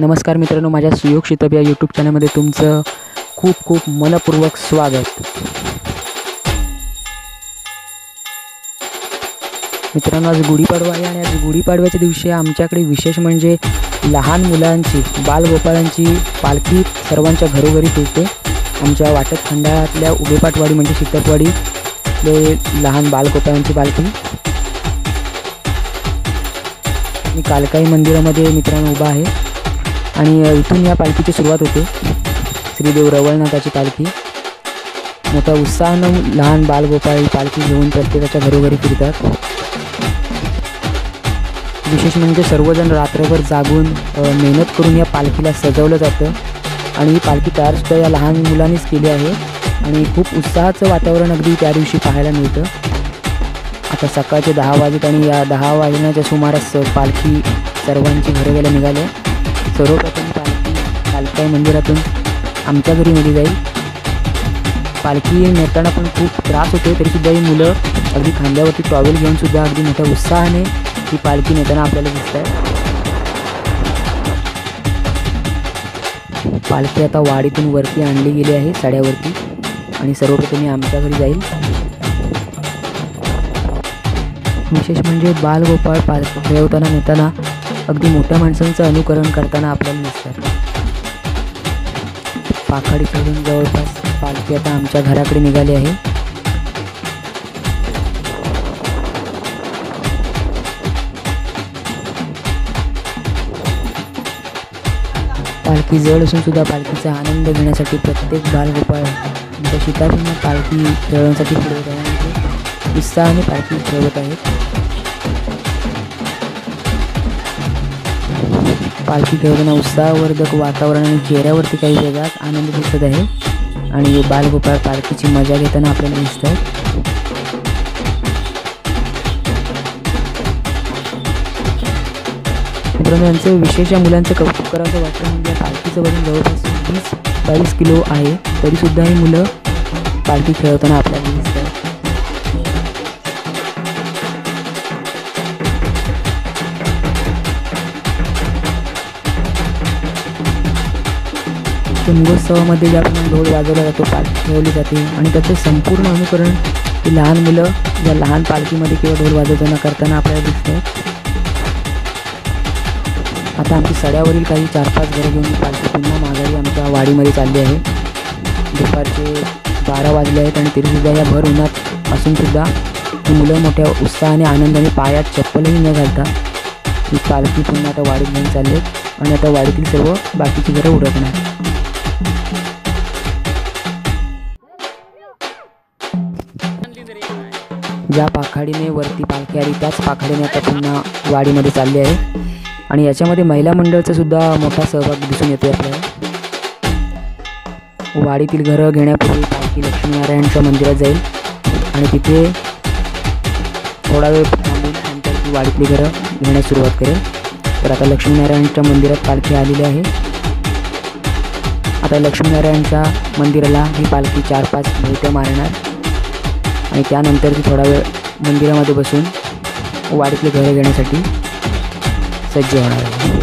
नमस्कार मित्रांनो माझ्या सुयोग शितप या यूट्यूब चॅनलमध्ये तुमचं खूप खूप मनपूर्वक स्वागत. मित्रांनो आज गुढीपाडवा आहे आणि आज गुढीपाडव्याच्या दिवशी आमच्याकडे विशेष म्हणजे लहान मुलांची बालगोपाळांची पालखी सर्वांच्या घरोघरी फिरते. आमच्या वाटत खंडाळातल्या उभेपाटवाडी म्हणजे शितपवाडी ते लहान बालगोपाळांची पालखी. मी कालकाई मंदिरामध्ये मित्रांनो उभा आहे. आणि इथून या पालखीची सुरुवात होते. श्रीदेव रवळनाथाची पालखी. मोठ्या उत्साहानं लहान बालगोपाळ पालखी घेऊन प्रत्येकाच्या घरोघरी फिरतात. विशेष म्हणजे सर्वजण रात्रभर जागून मेहनत करून या पालखीला सजवलं जातं. आणि ही पालखी तयारसुद्धा या लहान मुलांनीच केली आहे. आणि खूप उत्साहाचं वातावरण अगदी त्या दिवशी पाहायला मिळतं. आता सकाळचे दहा वाजत आणि या दहा वाजण्याच्या सुमारास पालखी सर्वांची घरे गेल्या निघाले सर्वप्रथम पालखी कालकाई मंदिरातून आमच्या घरी नेली जाईल. पालखी नेताना पण खूप त्रास होतो तरीसुद्धा ही मुलं अगदी खांद्यावरती टॉवेल घेऊन सुद्धा अगदी मोठ्या उत्साहाने ही पालखी नेताना आपल्याला दिसत आहे पालखी आता वाडीतून वरती आणली गेली आहे साड्यावरती. आणि सर्वप्रथम आमच्या घरी जाईल. विशेष म्हणजे बालगोपाळ पाल खेळवताना नेताना अगदी मोठ्या माणसांचं अनुकरण करताना आपल्याला दिसतात पाखाडी सोडून जवळपास पालखी आता आमच्या घराकडे निघाली आहे. पालखी जड असून सुद्धा पालखीचा आनंद घेण्यासाठी प्रत्येक बालगोपाळ त्या शिताफींना पालखी खेळवण्यासाठी पुढे आणि उत्साहाने पालखी खेळवत आहेत. पालखी खेळताना उत्साहवर्धक वातावरण आणि चेहऱ्यावरती काही वेगळाच आनंद दिसत आहे. आणि बालगोपाळ पालखीची मजा घेताना आपल्याला दिसत आहेत मित्रांनो यांचं विशेष या मुलांचं कौतुक करावं वाटतं. म्हणजे या पालखीचं वजन जवळपास वीस बावीस किलो आहे. तरीसुद्धा ही मुलं पालखी खेळवताना आपल्याला दिसत शिमगोत्सवामध्ये ज्याप्रमाणे ढोल वाजवला जातो पालखी ठेवली जाते आणि त्याचं संपूर्ण अनुकरण ही लहान मुलं या लहान पालखीमध्ये किंवा ढोल वाजवताना करताना आपल्याला दिसतं. आता आमची सड्यावरील काही चार पाच घरं घेऊन पालखी पुन्हा माघारी आमच्या वाडीमध्ये चालली आहे. दुपारचे बारा वाजले आहेत आणि तरीसुद्धा या भर उन्हात असूनसुद्धा ही मुलं मोठ्या उत्साहाने आनंदाने पायात चप्पलही न घालता ही पालखी पुन्हा आता वाडीत घेऊन चालली आहेत आणि आता वाडीतील सर्व बाकीची घरं उडकणार ज्या पाखाडीने वरती पालखी आली त्याच पाखाडीने आता पुन्हा वाडीमध्ये चालली आहे. आणि याच्यामध्ये महिला मंडळचा सुद्धा मोठा सहभाग दिसून येतो आपल्याला. वाडीतील घरं घेण्यापूर्वी पालखी लक्ष्मीनारायणच्या मंदिरात जाईल. आणि तिथे थोडा वेळ थांबून नंतर ती वाडीतली घरं घेण्यास सुरुवात करेल. तर आता लक्ष्मीनारायणच्या मंदिरात पालखी आलेली आहे. आता लक्ष्मीनारायणच्या मंदिराला ही पालखी चार पाच भेट्या मारणार. आणि त्यानंतर ती थोडा वेळ मंदिरामध्ये बसून वाडीतले घरं घेण्यासाठी सज्ज होणार आहे.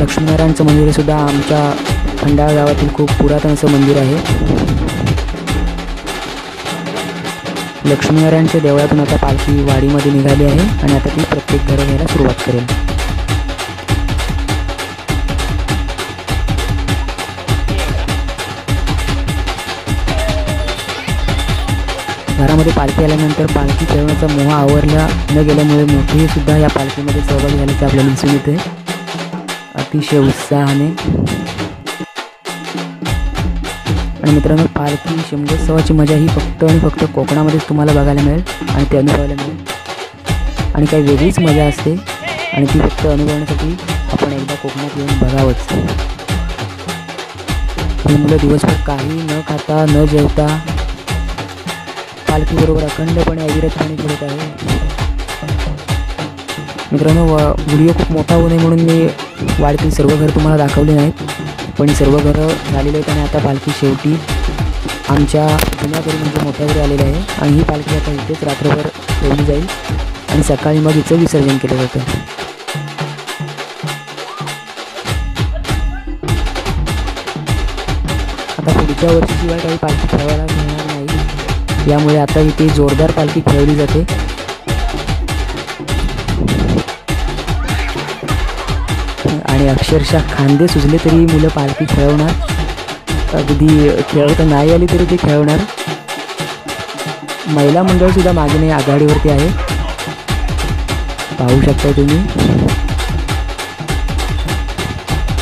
लक्ष्मीनारायणचं मंदिर सुद्धा आमच्या खंडाळा गावातील खूप पुरातन असं मंदिर आहे. लक्ष्मीनारायणच्या देवळातून आता पालखी वाडीमध्ये निघाली आहे आणि आता ती प्रत्येक घरं घ्यायला सुरुवात करेल. घरामध्ये पालखी आल्यानंतर पालखी खेळण्याचा मोह आवरला न गेल्यामुळे मोठीही सुद्धा या पालखीमध्ये सहभागी झाल्याचे आपल्याला दिसून येते अतिशय उत्साहाने. आणि मित्रांनो पालखी शिमगोत्सवाची मजा ही फक्त आणि फक्त कोकणामध्येच तुम्हाला बघायला मिळेल आणि ते अनुभवायला मिळेल. आणि काही वेगळीच मजा असते आणि ती फक्त अनुभवण्यासाठी आपण एकदा कोकणात येऊन बघावंच. ही मुलं दिवसभर काही न खाता न जेवता पालखीबरोबर अखंडपणे अविरतपणे खेळत आहे. मित्रांनो व्हिडिओ खूप मोठा होऊ नये म्हणून मी वाढतील सर्व घर तुम्हाला दाखवले नाहीत. पण सर्व घरं झालेले आहेत आणि आता पालखी शेवटी आमच्या जुन्याकडे म्हणजे मोठ्या घरी आहे. आणि ही पालखी आता इथेच रात्रभर ठेवली जाईल आणि सकाळी मग हिचं विसर्जन केलं जातं. आता पुढच्या वर्षीशिवाय काही पालखी ठेवायला यामुळे आता इथे जोरदार पालखी खेळवली जाते. आणि अक्षरशः खांदे सुजले तरी मुलं पालखी खेळवणार. अगदी खेळवता नाही आली तरी ते खेळवणार. महिला मंडळसुद्धा मागे नाही आघाडीवरती आहे. पाहू शकता तुम्ही.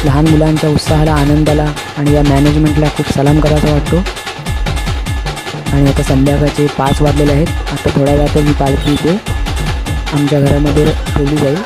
लहान मुलांच्या उत्साहाला आनंदाला आणि या मॅनेजमेंटला खूप सलाम करायचा वाटतो. आणि आता संध्याकाळचे पाच वाजलेले आहेत. आता थोड्या वेळात ही पालखी इथे आमच्या घरामध्ये ठेवली जाईल.